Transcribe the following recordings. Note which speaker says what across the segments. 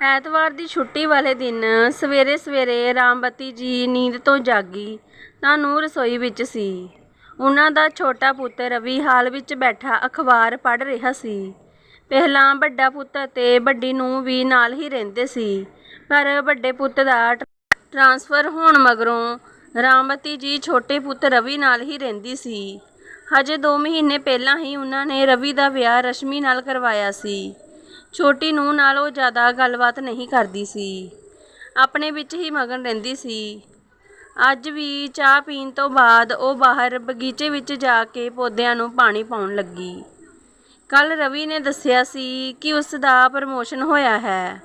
Speaker 1: ਐਤਵਾਰ ਦੀ ਛੁੱਟੀ ਵਾਲੇ ਦਿਨ ਸਵੇਰੇ ਸਵੇਰੇ ਰਾਮਬਤੀ ਜੀ ਨੀਂਦ ਤੋਂ ਜਾਗੀ। ਤਾਂ ਨੂੰ ਰਸੋਈ ਵਿੱਚ ਸੀ। ਉਹਨਾਂ ਦਾ ਛੋਟਾ ਪੁੱਤ ਰਵੀ ਹਾਲ ਵਿੱਚ ਬੈਠਾ ਅਖਬਾਰ ਪੜ੍ਹ ਰਿਹਾ ਸੀ। ਪਹਿਲਾਂ ਵੱਡਾ ਪੁੱਤ ਅਤੇ ਵੱਡੀ ਨੂੰ ਵੀ ਨਾਲ ਹੀ ਰਹਿੰਦੇ ਸੀ। ਪਰ ਵੱਡੇ ਪੁੱਤ ਦਾ ਟ੍ਰਾਂਸਫਰ ਹੋਣ ਮਗਰੋਂ ਰਾਮਬਤੀ ਜੀ ਛੋਟੇ ਪੁੱਤ ਰਵੀ ਨਾਲ ਹੀ ਰਹਿੰਦੀ ਸੀ। ਹਜੇ 2 ਮਹੀਨੇ ਪਹਿਲਾਂ ਹੀ ਉਹਨਾਂ ਨੇ ਰਵੀ ਦਾ ਵਿਆਹ ਰਸ਼ਮੀ ਨਾਲ ਕਰਵਾਇਆ ਸੀ। ਛੋਟੀ ਨੂੰ ਨਾਲ ਉਹ ਜ਼ਿਆਦਾ ਗੱਲਬਾਤ ਨਹੀਂ ਕਰਦੀ ਸੀ। ਆਪਣੇ ਵਿੱਚ ਹੀ ਮਗਨ ਰਹਿੰਦੀ ਸੀ। ਅੱਜ ਵੀ ਚਾਹ ਪੀਣ ਤੋਂ ਬਾਅਦ ਉਹ ਬਾਹਰ ਬਗੀਚੇ ਵਿੱਚ ਜਾ ਕੇ ਪੌਦਿਆਂ ਨੂੰ ਪਾਣੀ ਪਾਉਣ ਲੱਗੀ। ਕੱਲ ਰਵੀ ਨੇ ਦੱਸਿਆ ਸੀ ਕਿ ਉਸ ਦਾ ਪ੍ਰਮੋਸ਼ਨ ਹੋਇਆ ਹੈ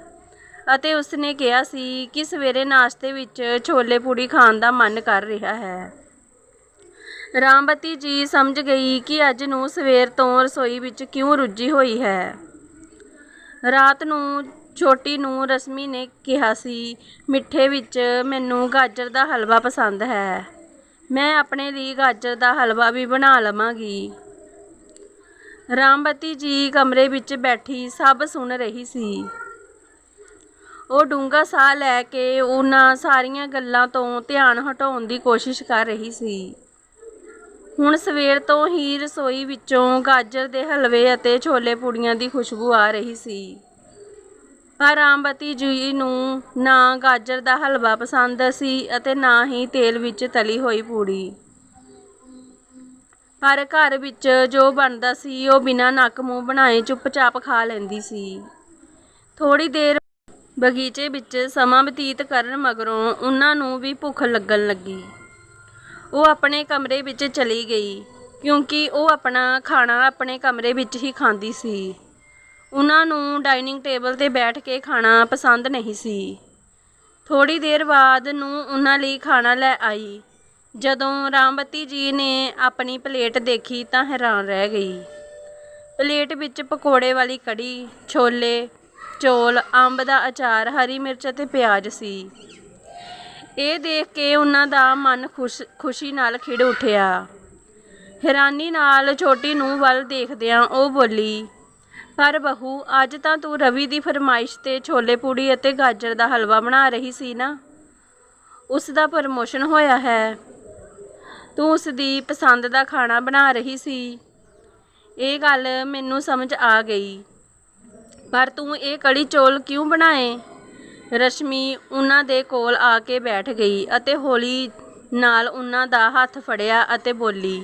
Speaker 1: ਅਤੇ ਉਸਨੇ ਕਿਹਾ ਸੀ ਕਿ ਸਵੇਰੇ ਨਾਸ਼ਤੇ ਵਿੱਚ ਛੋਲੇ ਪੂੜੀ ਖਾਣ ਦਾ ਮਨ ਕਰ ਰਿਹਾ ਹੈ। ਰਾਮਬਤੀ ਜੀ ਸਮਝ ਗਈ ਕਿ ਅੱਜ ਨੂੰ ਸਵੇਰ ਤੋਂ ਰਸੋਈ ਵਿੱਚ ਕਿਉਂ ਰੁੱਝੀ ਹੋਈ ਹੈ। ਰਾਤ ਨੂੰ ਛੋਟੀ ਨੂੰ ਰਸ਼ਮੀ ਨੇ ਕਿਹਾ ਸੀ, ਮਿੱਠੇ ਵਿੱਚ ਮੈਨੂੰ ਗਾਜਰ ਦਾ ਹਲਵਾ ਪਸੰਦ ਹੈ। ਮੈਂ ਆਪਣੇ ਲਈ ਗਾਜਰ ਦਾ ਹਲਵਾ ਵੀ ਬਣਾ ਲਵਾਂਗੀ। ਰਾਮਬਤੀ ਜੀ ਕਮਰੇ ਵਿੱਚ ਬੈਠੀ ਸਭ ਸੁਣ ਰਹੀ ਸੀ। ਉਹ ਡੂੰਘਾ ਸਾਹ ਲੈ ਕੇ ਉਹਨਾਂ ਸਾਰੀਆਂ ਗੱਲਾਂ ਤੋਂ ਧਿਆਨ ਹਟਾਉਣ ਦੀ ਕੋਸ਼ਿਸ਼ ਕਰ ਰਹੀ ਸੀ। ਹੁਣ ਸਵੇਰ ਤੋਂ ਹੀ ਰਸੋਈ ਵਿੱਚੋਂ ਗਾਜਰ ਦੇ ਹਲਵੇ ਅਤੇ ਛੋਲੇ ਪੂੜੀਆਂ ਦੀ ਖੁਸ਼ਬੂ ਆ ਰਹੀ ਸੀ। ਪਰ ਰਾਮਬਤੀ ਜੀ ਨੂੰ ਨਾ ਗਾਜਰ ਦਾ ਹਲਵਾ ਪਸੰਦ ਸੀ ਅਤੇ ਨਾ ਹੀ ਤੇਲ ਵਿੱਚ ਤਲੀ ਹੋਈ ਪੂੜੀ। ਪਰ ਘਰ ਵਿੱਚ ਜੋ ਬਣਦਾ ਸੀ, ਉਹ ਬਿਨਾਂ ਨੱਕ ਮੂੰਹ ਬਣਾਏ ਚੁੱਪਚਾਪ ਖਾ ਲੈਂਦੀ ਸੀ। ਥੋੜੀ ਦੇਰ ਬਗੀਚੇ ਵਿੱਚ ਸਮਾਂ ਬਤੀਤ ਕਰਨ ਮਗਰੋਂ ਉਹਨਾਂ ਨੂੰ ਵੀ ਭੁੱਖ ਲੱਗਣ ਲੱਗੀ। ਉਹ ਆਪਣੇ ਕਮਰੇ ਵਿੱਚ ਚਲੀ ਗਈ, ਕਿਉਂਕਿ ਉਹ ਆਪਣਾ ਖਾਣਾ ਆਪਣੇ ਕਮਰੇ ਵਿੱਚ ਹੀ ਖਾਂਦੀ ਸੀ। ਉਹਨਾਂ ਨੂੰ ਡਾਈਨਿੰਗ ਟੇਬਲ ਤੇ ਬੈਠ ਕੇ ਖਾਣਾ ਪਸੰਦ ਨਹੀਂ ਸੀ। ਥੋੜੀ ਦੇਰ ਬਾਅਦ ਨੂੰ ਉਹਨਾਂ ਲਈ ਖਾਣਾ ਲੈ ਆਈ। ਜਦੋਂ ਰਾਮਬਤੀ ਜੀ ਨੇ ਆਪਣੀ ਪਲੇਟ ਦੇਖੀ ਤਾਂ ਹੈਰਾਨ ਰਹਿ ਗਈ। ਪਲੇਟ ਵਿੱਚ ਪਕੌੜੇ ਵਾਲੀ ਕੜੀ, ਛੋਲੇ, ਚੌਲ, ਅੰਬ ਦਾ ਅਚਾਰ, ਹਰੀ ਮਿਰਚ ਅਤੇ ਪਿਆਜ਼ ਸੀ। ਇਹ ਦੇਖ ਕੇ ਉਹਨਾਂ ਦਾ ਮਨ ਖੁਸ਼, ਖੁਸ਼ੀ ਨਾਲ ਖਿੜ ਉੱਠਿਆ। ਹੈਰਾਨੀ ਨਾਲ ਛੋਟੀ ਨੂੰ ਵੱਲ ਦੇਖਦਿਆਂ ਉਹ ਬੋਲੀ, ਪਰ ਬਹੂ, ਅੱਜ ਤਾਂ ਤੂੰ ਰਵੀ ਦੀ ਫਰਮਾਇਸ਼ ਤੇ ਛੋਲੇ ਪੂੜੀ ਅਤੇ ਗਾਜਰ ਦਾ ਹਲਵਾ ਬਣਾ ਰਹੀ ਸੀ ਨਾ? ਉਸ ਦਾ ਪ੍ਰਮੋਸ਼ਨ ਹੋਇਆ ਹੈ। ਤੂੰ ਉਸ ਦੀ ਪਸੰਦ ਦਾ ਖਾਣਾ ਬਣਾ ਰਹੀ ਸੀ। ਇਹ ਗੱਲ ਮੈਨੂੰ ਸਮਝ ਆ ਗਈ। ਪਰ ਤੂੰ ਇਹ ਕੜੀ ਚੌਲ ਕਿਉਂ ਬਣਾਏ? ਰਸ਼ਮੀ ਉਹਨਾਂ ਦੇ ਕੋਲ ਆ ਕੇ ਬੈਠ ਗਈ ਅਤੇ ਹੌਲੀ ਨਾਲ ਉਹਨਾਂ ਦਾ ਹੱਥ ਫੜਿਆ ਅਤੇ ਬੋਲੀ,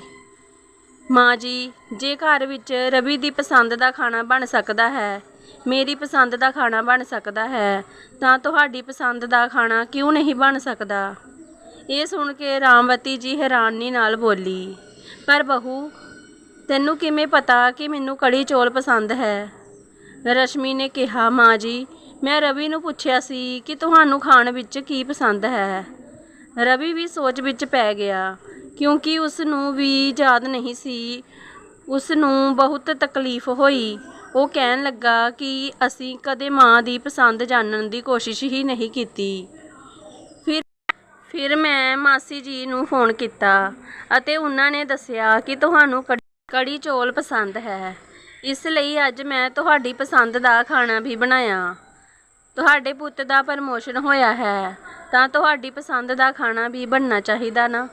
Speaker 1: ਮਾਂ ਜੀ, ਜੇ ਘਰ ਵਿੱਚ ਰਵੀ ਦੀ ਪਸੰਦ ਦਾ ਖਾਣਾ ਬਣ ਸਕਦਾ ਹੈ, ਮੇਰੀ ਪਸੰਦ ਦਾ ਖਾਣਾ ਬਣ ਸਕਦਾ ਹੈ, ਤਾਂ ਤੁਹਾਡੀ ਪਸੰਦ ਦਾ ਖਾਣਾ ਕਿਉਂ ਨਹੀਂ ਬਣ ਸਕਦਾ? ਇਹ ਸੁਣ ਕੇ ਰਾਮਵਤੀ ਜੀ ਹੈਰਾਨੀ ਨਾਲ ਬੋਲੀ, ਪਰ ਬਹੂ, ਤੈਨੂੰ ਕਿਵੇਂ ਪਤਾ ਕਿ ਮੈਨੂੰ ਕੜੀ ਚੌਲ ਪਸੰਦ ਹੈ? ਰਸ਼ਮੀ ਨੇ ਕਿਹਾ, ਮਾਂ ਜੀ ਮੈਂ ਰਵੀ ਨੂੰ ਪੁੱਛਿਆ ਸੀ ਕਿ ਤੁਹਾਨੂੰ ਖਾਣ ਵਿੱਚ ਕੀ ਪਸੰਦ ਹੈ। ਰਵੀ ਵੀ ਸੋਚ ਵਿੱਚ ਪੈ ਗਿਆ, ਕਿਉਂਕਿ ਉਸ ਨੂੰ ਵੀ ਯਾਦ ਨਹੀਂ ਸੀ। ਉਸ ਨੂੰ ਬਹੁਤ ਤਕਲੀਫ ਹੋਈ। ਉਹ ਕਹਿਣ ਲੱਗਾ ਕਿ ਅਸੀਂ ਕਦੇ ਮਾਂ ਦੀ ਪਸੰਦ ਜਾਣਨ ਦੀ ਕੋਸ਼ਿਸ਼ ਹੀ ਨਹੀਂ ਕੀਤੀ। ਫਿਰ ਫਿਰ ਮੈਂ ਮਾਸੀ ਜੀ ਨੂੰ ਫੋਨ ਕੀਤਾ ਅਤੇ ਉਹਨਾਂ ਨੇ ਦੱਸਿਆ ਕਿ ਤੁਹਾਨੂੰ ਕੜੀ- ਕੜੀ ਚੌਲ ਪਸੰਦ ਹੈ। ਇਸ ਲਈ ਅੱਜ ਮੈਂ ਤੁਹਾਡੀ ਪਸੰਦ ਦਾ ਖਾਣਾ ਵੀ ਬਣਾਇਆ। ਤੁਹਾਡੇ ਪੁੱਤ ਦਾ ਪ੍ਰਮੋਸ਼ਨ ਹੋਇਆ ਹੈ, ਤਾਂ ਤੁਹਾਡੀ ਪਸੰਦ ਦਾ ਖਾਣਾ ਵੀ ਬਣਨਾ ਚਾਹੀਦਾ ਨਾ।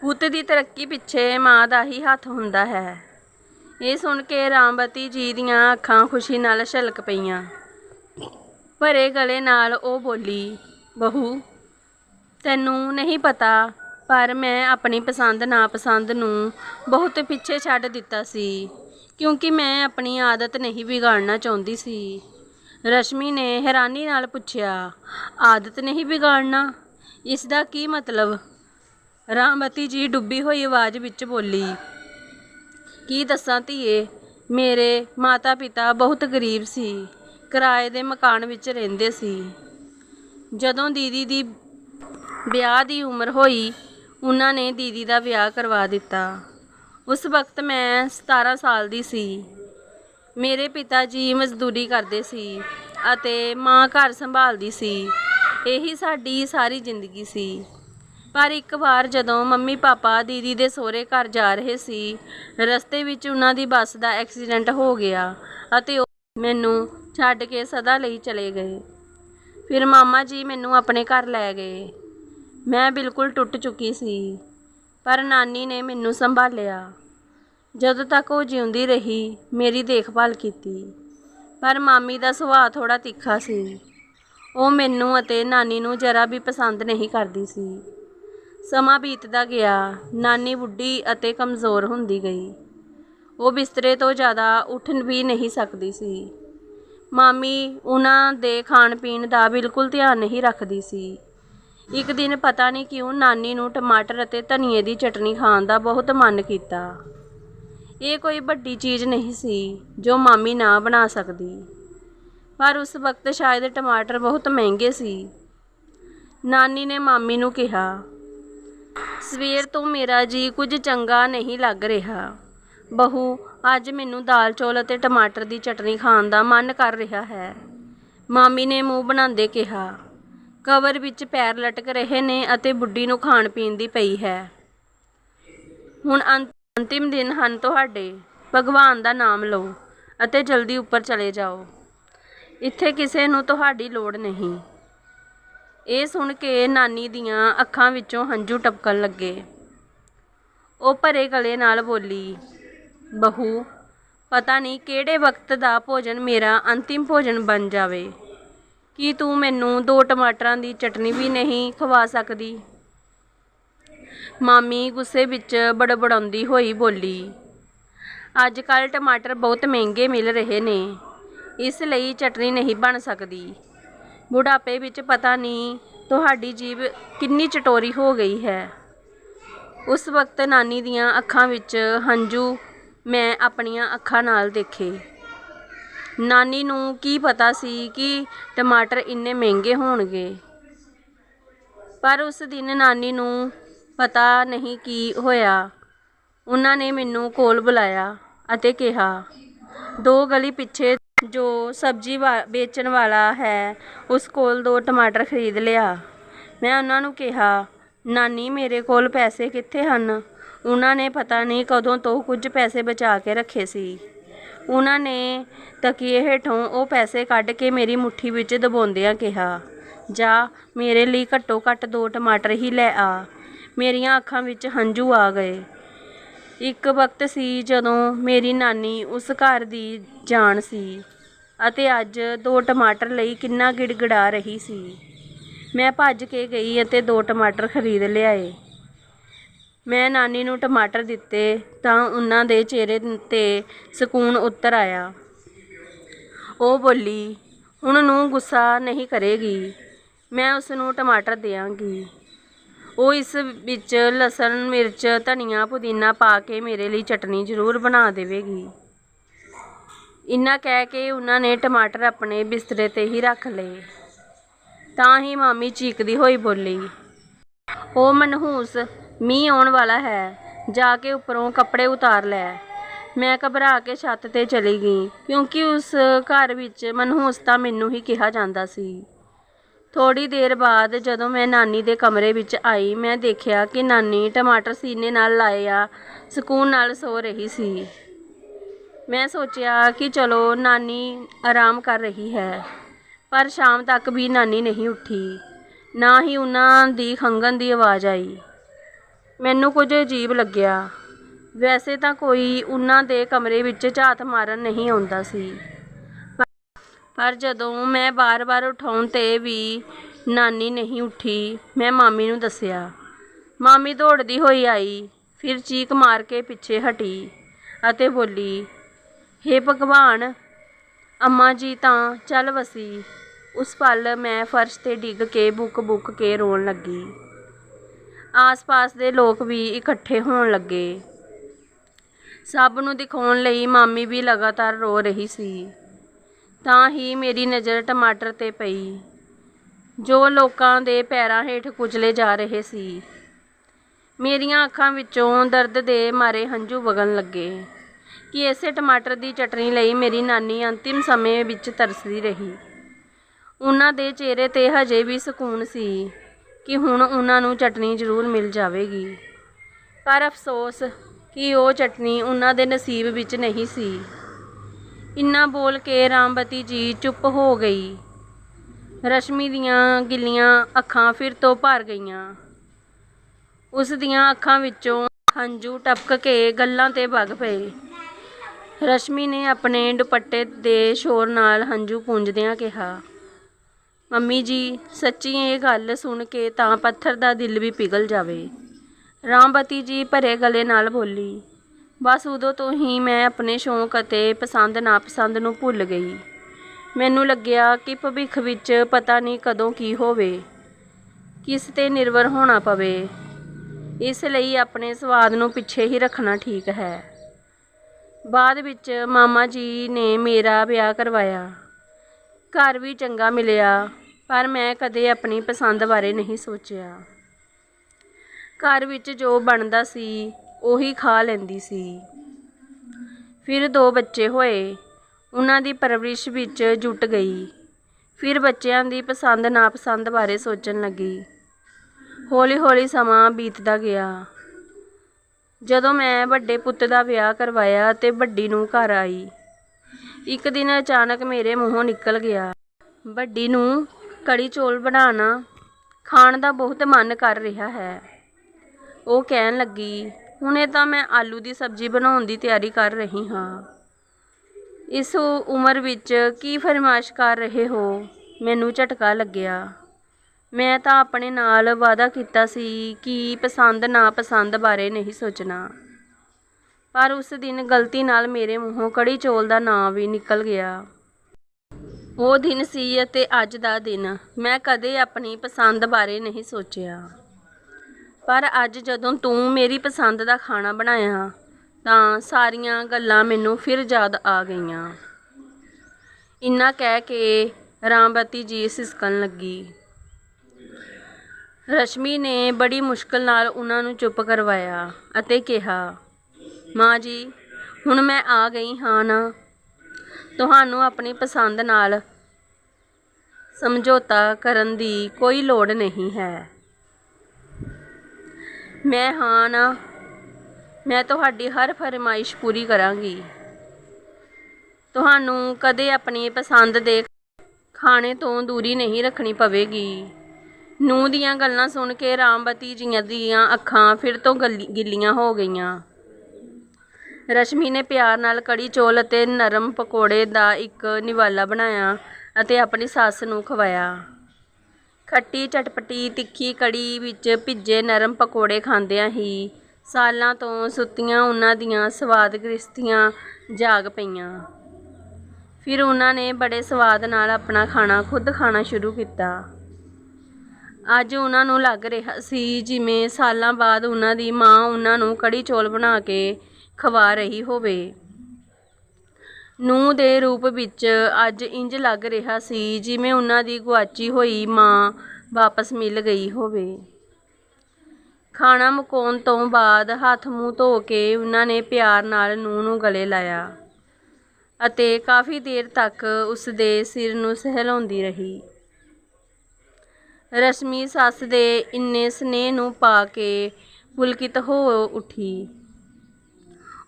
Speaker 1: ਪੁੱਤ ਦੀ ਤਰੱਕੀ ਪਿੱਛੇ ਮਾਂ ਦਾ ਹੀ ਹੱਥ ਹੁੰਦਾ ਹੈ। ਇਹ ਸੁਣ ਕੇ ਰਾਮਬਤੀ ਜੀ ਦੀਆਂ ਅੱਖਾਂ ਖੁਸ਼ੀ ਨਾਲ ਛਲਕ ਪਈਆਂ। ਭਰੇ ਗਲੇ ਨਾਲ ਉਹ ਬੋਲੀ, ਬਹੂ, ਤੈਨੂੰ ਨਹੀਂ ਪਤਾ, ਪਰ ਮੈਂ ਆਪਣੀ ਪਸੰਦ ਨਾਪਸੰਦ ਨੂੰ ਬਹੁਤ ਪਿੱਛੇ ਛੱਡ ਦਿੱਤਾ ਸੀ, ਕਿਉਂਕਿ ਮੈਂ ਆਪਣੀ ਆਦਤ ਨਹੀਂ ਵਿਗਾੜਨਾ ਚਾਹੁੰਦੀ ਸੀ। ਰਸ਼ਮੀ ਨੇ ਹੈਰਾਨੀ ਨਾਲ ਪੁੱਛਿਆ, ਆਦਤ ਨਹੀਂ ਵਿਗਾੜਨਾ? ਇਸ ਦਾ ਕੀ ਮਤਲਬ? ਰਾਮਵਤੀ ਜੀ ਡੁੱਬੀ ਹੋਈ ਆਵਾਜ਼ ਵਿੱਚ ਬੋਲੀ, ਕੀ ਦੱਸਾਂ ਧੀਏ, ਮੇਰੇ ਮਾਤਾ ਪਿਤਾ ਬਹੁਤ ਗਰੀਬ ਸੀ, ਕਿਰਾਏ ਦੇ ਮਕਾਨ ਵਿੱਚ ਰਹਿੰਦੇ ਸੀ। ਜਦੋਂ ਦੀਦੀ ਦੀ ਵਿਆਹ ਦੀ ਉਮਰ ਹੋਈ, ਉਹਨਾਂ ਨੇ ਦੀਦੀ ਦਾ ਵਿਆਹ ਕਰਵਾ ਦਿੱਤਾ। ਉਸ ਵਕਤ ਮੈਂ 17 ਸਾਲ ਦੀ ਸੀ। ਮੇਰੇ ਪਿਤਾ ਜੀ ਮਜ਼ਦੂਰੀ ਕਰਦੇ ਸੀ ਅਤੇ ਮਾਂ ਘਰ ਸੰਭਾਲਦੀ ਸੀ। ਇਹੀ ਸਾਡੀ ਸਾਰੀ ਜ਼ਿੰਦਗੀ ਸੀ। ਪਰ ਇੱਕ ਵਾਰ ਜਦੋਂ ਮੰਮੀ ਪਾਪਾ, ਦੀਦੀ ਦੇ ਸਹੁਰੇ ਘਰ ਜਾ ਰਹੇ ਸੀ, ਰਸਤੇ ਵਿੱਚ ਉਹਨਾਂ ਦੀ ਬੱਸ ਦਾ ਐਕਸੀਡੈਂਟ ਹੋ ਗਿਆ ਅਤੇ ਉਹ ਮੈਨੂੰ ਛੱਡ ਕੇ ਸਦਾ ਲਈ ਚਲੇ ਗਏ। ਫਿਰ ਮਾਮਾ ਜੀ ਮੈਨੂੰ ਆਪਣੇ ਘਰ ਲੈ ਗਏ। ਮੈਂ ਬਿਲਕੁਲ ਟੁੱਟ ਚੁੱਕੀ ਸੀ, ਪਰ ਨਾਨੀ ਨੇ ਮੈਨੂੰ ਸੰਭਾਲਿਆ। ਜਦੋਂ ਤੱਕ ਉਹ ਜਿਉਂਦੀ ਰਹੀ, ਮੇਰੀ ਦੇਖਭਾਲ ਕੀਤੀ। ਪਰ ਮਾਮੀ ਦਾ ਸੁਭਾਅ ਥੋੜਾ ਤਿੱਖਾ ਸੀ। ਉਹ ਮੈਨੂੰ ਅਤੇ ਨਾਨੀ ਨੂੰ ਜਰਾ ਵੀ ਪਸੰਦ ਨਹੀਂ ਕਰਦੀ ਸੀ। ਸਮਾਂ ਬੀਤਦਾ ਗਿਆ, ਨਾਨੀ ਬੁੱਢੀ ਅਤੇ ਕਮਜ਼ੋਰ ਹੁੰਦੀ ਗਈ। ਉਹ ਬਿਸਤਰੇ ਤੋਂ ਜ਼ਿਆਦਾ ਉੱਠ ਵੀ ਨਹੀਂ ਸਕਦੀ ਸੀ। ਮਾਮੀ ਉਹਨਾਂ ਦੇ ਖਾਣ ਪੀਣ ਦਾ ਬਿਲਕੁਲ ਧਿਆਨ ਨਹੀਂ ਰੱਖਦੀ ਸੀ। ਇੱਕ ਦਿਨ ਪਤਾ ਨਹੀਂ ਕਿਉਂ ਨਾਨੀ ਨੂੰ ਟਮਾਟਰ ਅਤੇ ਧਨੀਏ ਦੀ ਚਟਨੀ ਖਾਣ ਦਾ ਬਹੁਤ ਮਨ ਕੀਤਾ। ਇਹ ਕੋਈ ਵੱਡੀ ਚੀਜ਼ ਨਹੀਂ ਸੀ ਜੋ ਮਾਮੀ ਨਾ ਬਣਾ ਸਕਦੀ। ਪਰ ਉਸ ਵਕਤ ਸ਼ਾਇਦ ਟਮਾਟਰ ਬਹੁਤ ਮਹਿੰਗੇ ਸੀ। ਨਾਨੀ ਨੇ ਮਾਮੀ ਨੂੰ ਕਿਹਾ, ਸਵੇਰ ਤੋਂ ਮੇਰਾ ਜੀ ਕੁਝ ਚੰਗਾ ਨਹੀਂ ਲੱਗ ਰਿਹਾ। ਬਹੂ, ਅੱਜ ਮੈਨੂੰ ਦਾਲ ਚੌਲ ਅਤੇ ਟਮਾਟਰ ਦੀ ਚਟਨੀ ਖਾਣ ਦਾ ਮਨ ਕਰ ਰਿਹਾ ਹੈ। ਮਾਮੀ ਨੇ ਮੂੰਹ ਬਣਾਉਂਦੇ ਕਿਹਾ ਕਵਰ ਵਿੱਚ ਪੈਰ ਲਟਕ ਰਹੇ ਨੇ ਅਤੇ ਬੁੱਢੀ ਨੂੰ ਖਾਣ ਪੀਣ ਦੀ ਪਈ ਹੈ। ਹੁਣ ਅੰਤ- ਅੰਤਿਮ ਦਿਨ ਹਨ ਤੁਹਾਡੇ। ਭਗਵਾਨ ਦਾ ਨਾਮ ਲਓ ਅਤੇ ਜਲਦੀ ਉੱਪਰ ਚਲੇ ਜਾਓ। ਇੱਥੇ ਕਿਸੇ ਨੂੰ ਤੁਹਾਡੀ ਲੋੜ ਨਹੀਂ। ਇਹ ਸੁਣ ਕੇ ਨਾਨੀ ਦੀਆਂ ਅੱਖਾਂ ਵਿੱਚੋਂ ਹੰਝੂ ਟਪਕਣ ਲੱਗੇ। ਉਹ ਭਰੇ ਗਲੇ ਨਾਲ ਬੋਲੀ, ਬਹੂ, ਪਤਾ ਨਹੀਂ ਕਿਹੜੇ ਵਕਤ ਦਾ ਭੋਜਨ ਮੇਰਾ ਅੰਤਿਮ ਭੋਜਨ ਬਣ ਜਾਵੇ। ਕੀ ਤੂੰ ਮੈਨੂੰ ਦੋ ਟਮਾਟਰਾਂ ਦੀ ਚਟਨੀ ਵੀ ਨਹੀਂ ਖਵਾ ਸਕਦੀ? ਮਾਮੀ ਗੁੱਸੇ ਵਿੱਚ ਬੜਬੜਾਉਂਦੀ ਹੋਈ ਬੋਲੀ, ਅੱਜ ਕੱਲ ਟਮਾਟਰ ਬਹੁਤ ਮਹਿੰਗੇ ਮਿਲ ਰਹੇ ਨੇ, ਇਸ ਲਈ ਚਟਨੀ ਨਹੀਂ ਬਣ ਸਕਦੀ। ਬੁਢਾਪੇ ਵਿੱਚ ਪਤਾ ਨਹੀਂ ਤੁਹਾਡੀ ਜੀਭ ਕਿੰਨੀ ਚਟੋਰੀ ਹੋ ਗਈ ਹੈ। ਉਸ ਵਕਤ ਨਾਨੀ ਦੀਆਂ ਅੱਖਾਂ ਵਿੱਚ ਹੰਝੂ ਮੈਂ ਆਪਣੀਆਂ ਅੱਖਾਂ ਨਾਲ ਦੇਖੇ। ਨਾਨੀ ਨੂੰ ਕੀ ਪਤਾ ਸੀ ਕਿ ਟਮਾਟਰ ਇੰਨੇ ਮਹਿੰਗੇ ਹੋਣਗੇ। ਪਰ ਉਸ ਦਿਨ ਨਾਨੀ ਨੂੰ ਪਤਾ ਨਹੀਂ ਕੀ ਹੋਇਆ। ਉਹਨਾਂ ਨੇ ਮੈਨੂੰ ਕੋਲ ਬੁਲਾਇਆ ਅਤੇ ਕਿਹਾ, ਦੋ ਗਲੀ ਪਿੱਛੇ ਜੋ ਸਬਜ਼ੀ ਵਾ- ਵੇਚਣ ਵਾਲਾ ਹੈ, ਉਸ ਕੋਲ ਦੋ ਟਮਾਟਰ ਖਰੀਦ ਲਿਆ। ਮੈਂ ਉਹਨਾਂ ਨੂੰ ਕਿਹਾ, ਨਾਨੀ, ਮੇਰੇ ਕੋਲ ਪੈਸੇ ਕਿੱਥੇ ਹਨ? ਉਹਨਾਂ ਨੇ ਪਤਾ ਨਹੀਂ ਕਦੋਂ ਤੋਂ ਕੁਝ ਪੈਸੇ ਬਚਾ ਕੇ ਰੱਖੇ ਸੀ। ਉਹਨਾਂ ਨੇ ਤਕੀਏ ਹੇਠੋਂ ਉਹ ਪੈਸੇ ਕੱਢ ਕੇ ਮੇਰੀ ਮੁੱਠੀ ਵਿੱਚ ਦਬਾਉਂਦਿਆਂ ਕਿਹਾ, ਜਾ, ਮੇਰੇ ਲਈ ਘੱਟੋ ਘੱਟ ਦੋ ਟਮਾਟਰ ਹੀ ਲੈ ਆ। ਮੇਰੀਆਂ ਅੱਖਾਂ ਵਿੱਚ ਹੰਝੂ ਆ ਗਏ। ਇੱਕ ਵਕਤ ਸੀ ਜਦੋਂ ਮੇਰੀ ਨਾਨੀ ਉਸ ਘਰ ਦੀ ਜਾਨ ਸੀ ਅਤੇ ਅੱਜ ਦੋ ਟਮਾਟਰ ਲਈ ਕਿੰਨਾ ਗਿੜਗੜਾ ਰਹੀ ਸੀ। ਮੈਂ ਭੱਜ ਕੇ ਗਈ ਅਤੇ ਦੋ ਟਮਾਟਰ ਖਰੀਦ ਲਿਆਏ। ਮੈਂ ਨਾਨੀ ਨੂੰ ਟਮਾਟਰ ਦਿੱਤੇ ਤਾਂ ਉਹਨਾਂ ਦੇ ਚਿਹਰੇ ਤੇ ਸਕੂਨ ਉਤਰ ਆਇਆ। ਉਹ ਬੋਲੀ, ਹੁਣ ਨੂੰ ਗੁੱਸਾ ਨਹੀਂ ਕਰੇਗੀ। ਮੈਂ ਉਸ ਨੂੰ ਟਮਾਟਰ ਦੇਵਾਂਗੀ ਉਹ ਇਸ ਵਿੱਚ ਲਸਣ, ਮਿਰਚ, ਧਨੀਆ, ਪੁਦੀਨਾ ਪਾ ਕੇ ਮੇਰੇ ਲਈ ਚਟਨੀ ਜ਼ਰੂਰ ਬਣਾ ਦੇਵੇਗੀ। ਇੰਨਾ ਕਹਿ ਕੇ ਉਹਨਾਂ ਨੇ ਟਮਾਟਰ ਆਪਣੇ ਬਿਸਤਰੇ ਤੇ ਹੀ ਰੱਖ ਲਏ। ਤਾਂ ਹੀ ਮਾਮੀ ਚੀਕਦੀ ਹੋਈ ਬੋਲੀ, ਉਹ ਮਨਹੂਸ, ਮੀਂਹ ਆਉਣ ਵਾਲਾ ਹੈ, ਜਾ ਕੇ ਉੱਪਰੋਂ ਕੱਪੜੇ ਉਤਾਰ ਲੈ। ਮੈਂ ਘਬਰਾ ਕੇ ਛੱਤ ਤੇ ਚਲੀ ਗਈ, ਕਿਉਂਕਿ ਉਸ ਘਰ ਵਿੱਚ ਮਨਹੂਸ ਤਾਂ ਮੈਨੂੰ ਹੀ ਕਿਹਾ ਜਾਂਦਾ ਸੀ। ਥੋੜੀ ਦੇਰ ਬਾਅਦ ਜਦੋਂ ਮੈਂ ਨਾਨੀ ਦੇ ਕਮਰੇ ਵਿੱਚ ਆਈ, ਮੈਂ ਦੇਖਿਆ ਕਿ ਨਾਨੀ ਟਮਾਟਰ ਸੀਨੇ ਨਾਲ ਲਾਏ ਆ, ਸਕੂਨ ਨਾਲ ਸੋ ਰਹੀ ਸੀ। ਮੈਂ ਸੋਚਿਆ ਕਿ ਚਲੋ ਨਾਨੀ ਆਰਾਮ ਕਰ ਰਹੀ ਹੈ, ਪਰ ਸ਼ਾਮ ਤੱਕ ਵੀ ਨਾਨੀ ਨਹੀਂ ਉੱਠੀ, ਨਾ ਹੀ ਉਹਨਾਂ ਦੀ ਖੰਘਣ ਦੀ ਆਵਾਜ਼ ਆਈ। ਮੈਨੂੰ ਕੁਝ ਅਜੀਬ ਲੱਗਿਆ। ਵੈਸੇ ਤਾਂ ਕੋਈ ਉਹਨਾਂ ਦੇ ਕਮਰੇ ਵਿੱਚ ਝਾਤ ਮਾਰਨ ਨਹੀਂ ਆਉਂਦਾ ਸੀ। ਪਰ ਜਦੋਂ ਮੈਂ ਬਾਰ-ਬਾਰ ਉਠਾਉਣ ਤੇ ਵੀ ਨਾਨੀ ਨਹੀਂ ਉੱਠੀ, ਮੈਂ ਮਾਮੀ ਨੂੰ ਦੱਸਿਆ। ਮਾਮੀ ਦੌੜਦੀ ਹੋਈ ਆਈ, ਫਿਰ ਚੀਕ ਮਾਰ ਕੇ ਪਿੱਛੇ ਹਟੀ ਅਤੇ ਬੋਲੀ, ਹੇ ਭਗਵਾਨ, ਅੰਮਾ ਜੀ ਤਾਂ ਚੱਲ ਵਸੀ। ਉਸ ਪਲ ਮੈਂ ਫਰਸ਼ ਤੇ ਡਿੱਗ ਕੇ ਬੁੱਕ-ਬੁੱਕ ਕੇ ਰੋਣ ਲੱਗੀ। ਆਸ-ਪਾਸ ਦੇ ਲੋਕ ਵੀ ਇਕੱਠੇ ਹੋਣ ਲੱਗੇ। ਸਭ ਨੂੰ ਦਿਖਾਉਣ ਲਈ ਮਾਮੀ ਵੀ ਲਗਾਤਾਰ ਰੋ ਰਹੀ ਸੀ। ਤਾਂ ਹੀ ਮੇਰੀ ਨਜ਼ਰ ਟਮਾਟਰ ਤੇ ਪਈ, ਜੋ ਲੋਕਾਂ ਦੇ ਪੈਰਾਂ ਹੇਠ ਕੁਚਲੇ ਜਾ ਰਹੇ ਸੀ। ਮੇਰੀਆਂ ਅੱਖਾਂ ਵਿੱਚੋਂ ਦਰਦ ਦੇ ਮਾਰੇ ਹੰਝੂ ਵਗਣ ਲੱਗੇ ਕਿ ਇਸੇ ਟਮਾਟਰ ਦੀ ਚਟਨੀ ਲਈ ਮੇਰੀ ਨਾਨੀ ਅੰਤਿਮ ਸਮੇਂ ਵਿੱਚ ਤਰਸਦੀ ਰਹੀ। ਉਹਨਾਂ ਦੇ ਚਿਹਰੇ ਤੇ ਹਜੇ ਵੀ ਸਕੂਨ ਸੀ ਕਿ ਹੁਣ ਉਹਨਾਂ ਨੂੰ ਚਟਨੀ ਜ਼ਰੂਰ ਮਿਲ ਜਾਵੇਗੀ। ਪਰ ਅਫਸੋਸ ਕਿ ਉਹ ਚਟਨੀ ਉਹਨਾਂ ਦੇ ਨਸੀਬ ਵਿੱਚ ਨਹੀਂ ਸੀ। ਇੰਨਾ ਬੋਲ ਕੇ ਰਾਮਬਤੀ ਜੀ ਚੁੱਪ ਹੋ ਗਈ। ਰਸ਼ਮੀ ਦੀਆਂ ਗਿੱਲੀਆਂ ਅੱਖਾਂ ਫਿਰ ਤੋਂ ਭਰ ਗਈਆਂ। ਉਸ ਦੀਆਂ ਅੱਖਾਂ ਵਿੱਚੋਂ ਹੰਝੂ ਟਪਕ ਕੇ ਗੱਲਾਂ ਤੇ ਵਗ ਪਏ। ਰਸ਼ਮੀ ਨੇ ਆਪਣੇ ਦੁਪੱਟੇ ਦੇ ਸ਼ੋਰ ਨਾਲ ਹੰਝੂ ਪੂੰਝਦਿਆਂ ਕਿਹਾ, ਮੰਮੀ ਜੀ, ਸੱਚੀ ਇਹ ਗੱਲ ਸੁਣ ਕੇ ਤਾਂ ਪੱਥਰ ਦਾ ਦਿਲ ਵੀ ਪਿਘਲ ਜਾਵੇ। ਰਾਮਬਤੀ ਜੀ ਭਰੇ ਗਲੇ ਨਾਲ ਬੋਲੀ ਬਸ ਉਦੋਂ ਤੋਂ ਹੀ ਮੈਂ ਆਪਣੇ ਸ਼ੌਂਕ ਅਤੇ ਪਸੰਦ ਨਾਪਸੰਦ ਨੂੰ ਭੁੱਲ ਗਈ। ਮੈਨੂੰ ਲੱਗਿਆ ਕਿ ਭਵਿੱਖ ਵਿੱਚ ਪਤਾ ਨਹੀਂ ਕਦੋਂ ਕੀ ਹੋਵੇ, ਕਿਸ ਤੇ ਨਿਰਭਰ ਹੋਣਾ ਪਵੇ। ਇਸ ਲਈ ਆਪਣੇ ਸਵਾਦ ਨੂੰ ਪਿੱਛੇ ਹੀ ਰੱਖਣਾ ਠੀਕ ਹੈ। ਬਾਅਦ ਵਿੱਚ ਮਾਮਾ ਜੀ ਨੇ ਮੇਰਾ ਵਿਆਹ ਕਰਵਾਇਆ। ਘਰ ਵੀ ਚੰਗਾ ਮਿਲਿਆ, ਪਰ ਮੈਂ ਕਦੇ ਆਪਣੀ ਪਸੰਦ ਬਾਰੇ ਨਹੀਂ ਸੋਚਿਆ। ਘਰ ਵਿੱਚ ਜੋ ਬਣਦਾ ਸੀ ਉਹੀ ਖਾ ਲੈਂਦੀ ਸੀ। ਫਿਰ ਦੋ ਬੱਚੇ ਹੋਏ। ਉਹਨਾਂ ਦੀ ਪਰਵਰਿਸ਼ ਵਿੱਚ ਜੁਟ ਗਈ। ਫਿਰ ਬੱਚਿਆਂ ਦੀ ਪਸੰਦ ਨਾਪਸੰਦ ਬਾਰੇ ਸੋਚਣ ਲੱਗੀ। ਹੌਲੀ-ਹੌਲੀ ਸਮਾਂ ਬੀਤਦਾ ਗਿਆ। ਜਦੋਂ ਮੈਂ ਵੱਡੇ ਪੁੱਤ ਦਾ ਵਿਆਹ ਕਰਵਾਇਆ ਤੇ ਵੱਡੀ ਨੂੰ ਘਰ ਆਈ, ਇੱਕ ਦਿਨ ਅਚਾਨਕ ਮੇਰੇ ਮੂੰਹੋਂ ਨਿਕਲ ਗਿਆ। ਵੱਡੀ ਨੂੰ ਕੜੀ ਚੌਲ ਬਣਾਉਣਾ ਖਾਣ ਦਾ ਬਹੁਤ ਮਨ ਕਰ ਰਿਹਾ ਹੈ। ਉਹ ਕਹਿਣ ਲੱਗੀ ਹੁਣੇ ਤਾਂ ਮੈਂ ਆਲੂ ਦੀ ਸਬਜ਼ੀ ਬਣਾਉਣ ਦੀ ਤਿਆਰੀ ਕਰ ਰਹੀ ਹਾਂ। ਇਸ ਉਮਰ ਵਿੱਚ ਕੀ ਫਰਮਾਇਸ਼ ਕਰ ਰਹੇ ਹੋ? ਮੈਨੂੰ ਝਟਕਾ ਲੱਗਿਆ। ਮੈਂ ਤਾਂ ਆਪਣੇ ਨਾਲ ਵਾਅਦਾ ਕੀਤਾ ਸੀ ਕਿ ਪਸੰਦ ਨਾ ਪਸੰਦ ਬਾਰੇ ਨਹੀਂ ਸੋਚਣਾ। ਪਰ ਉਸ ਦਿਨ ਗਲਤੀ ਨਾਲ ਮੇਰੇ ਮੂੰਹੋਂ ਕੜੀ ਚੌਲ ਦਾ ਨਾਂ ਵੀ ਨਿਕਲ ਗਿਆ। ਉਹ ਦਿਨ ਸੀ ਅਤੇ ਅੱਜ ਦਾ ਦਿਨ। ਮੈਂ ਕਦੇ ਆਪਣੀ ਪਸੰਦ ਬਾਰੇ ਨਹੀਂ ਸੋਚਿਆ। ਪਰ ਅੱਜ ਜਦੋਂ ਤੂੰ ਮੇਰੀ ਪਸੰਦ ਦਾ ਖਾਣਾ ਬਣਾਇਆ ਤਾਂ ਸਾਰੀਆਂ ਗੱਲਾਂ ਮੈਨੂੰ ਫਿਰ ਯਾਦ ਆ ਗਈਆਂ। ਇੰਨਾ ਕਹਿ ਕੇ ਰਾਮਬਤੀ ਜੀ ਸਿਸਕਣ ਲੱਗੀ। ਰਸ਼ਮੀ ਨੇ ਬੜੀ ਮੁਸ਼ਕਲ ਨਾਲ ਉਹਨਾਂ ਨੂੰ ਚੁੱਪ ਕਰਵਾਇਆ ਅਤੇ ਕਿਹਾ, ਮਾਂ ਜੀ, ਹੁਣ ਮੈਂ ਆ ਗਈ ਹਾਂ ਨਾ। ਤੁਹਾਨੂੰ ਆਪਣੀ ਪਸੰਦ ਨਾਲ ਸਮਝੌਤਾ ਕਰਨ ਦੀ ਕੋਈ ਲੋੜ ਨਹੀਂ ਹੈ। ਮੈਂ ਹਾਂ ਨਾ। ਮੈਂ ਤੁਹਾਡੀ ਹਰ ਫਰਮਾਇਸ਼ ਪੂਰੀ ਕਰਾਂਗੀ। ਤੁਹਾਨੂੰ ਕਦੇ ਆਪਣੀ ਪਸੰਦ ਦੇ ਖਾਣੇ ਤੋਂ ਦੂਰੀ ਨਹੀਂ ਰੱਖਣੀ ਪਵੇਗੀ। ਨੂੰਹ ਦੀਆਂ ਗੱਲਾਂ ਸੁਣ ਕੇ ਰਾਮਬਤੀ ਜੀਆਂ ਦੀਆਂ ਅੱਖਾਂ ਫਿਰ ਤੋਂ ਗੱਲੀ- ਗਿੱਲੀਆਂ ਹੋ ਗਈਆਂ। ਰਸ਼ਮੀ ਨੇ ਪਿਆਰ ਨਾਲ ਕੜੀ ਚੌਲ ਅਤੇ ਨਰਮ ਪਕੌੜੇ ਦਾ ਇੱਕ ਨਿਵਾਲਾ ਬਣਾਇਆ ਅਤੇ ਆਪਣੀ ਸੱਸ ਨੂੰ ਖਵਾਇਆ। ਖੱਟੀ, ਚਟਪਟੀ, ਤਿੱਖੀ ਕੜੀ ਵਿੱਚ ਭਿੱਜੇ ਨਰਮ ਪਕੌੜੇ ਖਾਂਦਿਆਂ ਹੀ ਸਾਲਾਂ ਤੋਂ ਸੁੱਤੀਆਂ ਉਹਨਾਂ ਦੀਆਂ ਸਵਾਦ ਗ੍ਰਿਸ਼ਤੀਆਂ ਜਾਗ ਪਈਆਂ। ਫਿਰ ਉਹਨਾਂ ਨੇ ਬੜੇ ਸਵਾਦ ਨਾਲ ਆਪਣਾ ਖਾਣਾ ਖੁਦ ਖਾਣਾ ਸ਼ੁਰੂ ਕੀਤਾ। ਅੱਜ ਉਹਨਾਂ ਨੂੰ ਲੱਗ ਰਿਹਾ ਸੀ ਜਿਵੇਂ ਸਾਲਾਂ ਬਾਅਦ ਉਹਨਾਂ ਦੀ ਮਾਂ ਉਹਨਾਂ ਨੂੰ ਕੜੀ ਚੌਲ ਬਣਾ ਕੇ ਖਵਾ ਰਹੀ ਹੋਵੇ। ਨੂੰਹ ਦੇ ਰੂਪ ਵਿੱਚ ਅੱਜ ਇੰਜ ਲੱਗ ਰਿਹਾ ਸੀ ਜਿਵੇਂ ਉਹਨਾਂ ਦੀ ਗੁਆਚੀ ਹੋਈ ਮਾਂ ਵਾਪਸ ਮਿਲ ਗਈ ਹੋਵੇ। ਖਾਣਾ ਮੁਕਾਉਣ ਤੋਂ ਬਾਅਦ ਹੱਥ ਮੂੰਹ ਧੋ ਕੇ ਉਹਨਾਂ ਨੇ ਪਿਆਰ ਨਾਲ ਨੂੰਹ ਨੂੰ ਗਲੇ ਲਾਇਆ ਅਤੇ ਕਾਫੀ ਦੇਰ ਤੱਕ ਉਸ ਦੇ ਸਿਰ ਨੂੰ ਸਹਿਲਾਉਂਦੀ ਰਹੀ। ਰਸ਼ਮੀ ਸੱਸ ਦੇ ਇੰਨੇ ਸਨੇਹ ਨੂੰ ਪਾ ਕੇ ਪੁਲਕਿਤ ਹੋ ਉੱਠੀ।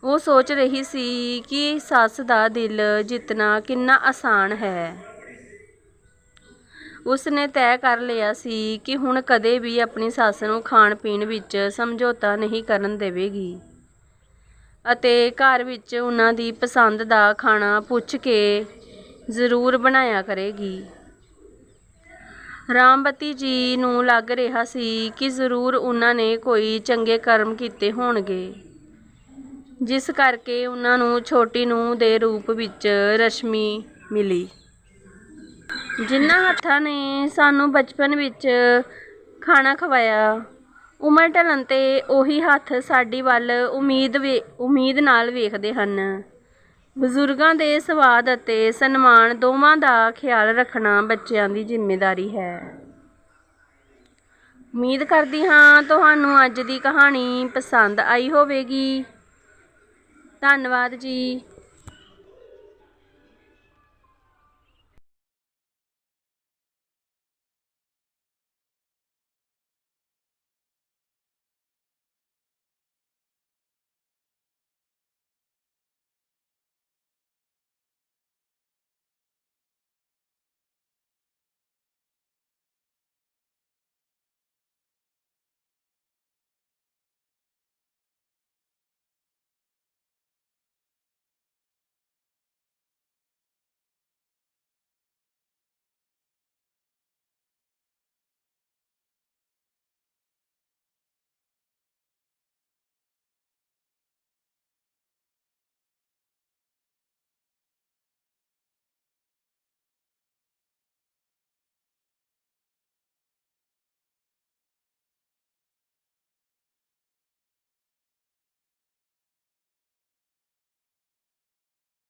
Speaker 1: ਉਹ ਸੋਚ ਰਹੀ ਸੀ ਕਿ ਸੱਸ ਦਾ ਦਿਲ ਜਿੱਤਣਾ ਕਿੰਨਾ ਆਸਾਨ ਹੈ। ਉਸ ਨੇ ਤੈਅ ਕਰ ਲਿਆ ਸੀ ਕਿ ਹੁਣ ਕਦੇ ਵੀ ਆਪਣੀ ਸੱਸ ਨੂੰ ਖਾਣ ਪੀਣ ਵਿੱਚ ਸਮਝੌਤਾ ਨਹੀਂ ਕਰਨ ਦੇਵੇਗੀ ਅਤੇ ਘਰ ਵਿੱਚ ਉਹਨਾਂ ਦੀ ਪਸੰਦ ਦਾ ਖਾਣਾ ਪੁੱਛ ਕੇ ਜ਼ਰੂਰ ਬਣਾਇਆ ਕਰੇਗੀ। ਰਾਮਬਤੀ ਜੀ ਨੂੰ ਲੱਗ ਰਿਹਾ ਸੀ ਕਿ ਜ਼ਰੂਰ ਉਹਨਾਂ ਨੇ ਕੋਈ ਚੰਗੇ ਕਰਮ ਕੀਤੇ ਹੋਣਗੇ। ਜਿਸ ਕਰਕੇ ਉਹਨਾਂ ਨੂੰ ਛੋਟੀ ਨੂੰਹ ਦੇ ਰੂਪ ਵਿੱਚ ਰਸ਼ਮੀ ਮਿਲੀ। ਜਿਨ੍ਹਾਂ ਹੱਥਾਂ ਨੇ ਸਾਨੂੰ ਬਚਪਨ ਵਿੱਚ ਖਾਣਾ ਖਵਾਇਆ, ਉਮਰ ਢਲਣ ਤੇ ਉਹੀ ਹੱਥ ਸਾਡੀ ਵੱਲ ਉਮੀਦ ਵੇ, ਉਮੀਦ ਨਾਲ ਵੇਖਦੇ ਹਨ। ਬਜ਼ੁਰਗਾਂ ਦੇ ਸਵਾਦ ਅਤੇ ਸਨਮਾਨ ਦੋਵਾਂ ਦਾ ਖਿਆਲ ਰੱਖਣਾ ਬੱਚਿਆਂ ਦੀ ਜ਼ਿੰਮੇਵਾਰੀ ਹੈ। ਉਮੀਦ ਕਰਦੀ ਹਾਂ ਤੁਹਾਨੂੰ ਅੱਜ ਦੀ ਕਹਾਣੀ ਪਸੰਦ ਆਈ ਹੋਵੇਗੀ। ਧੰਨਵਾਦ ਜੀ।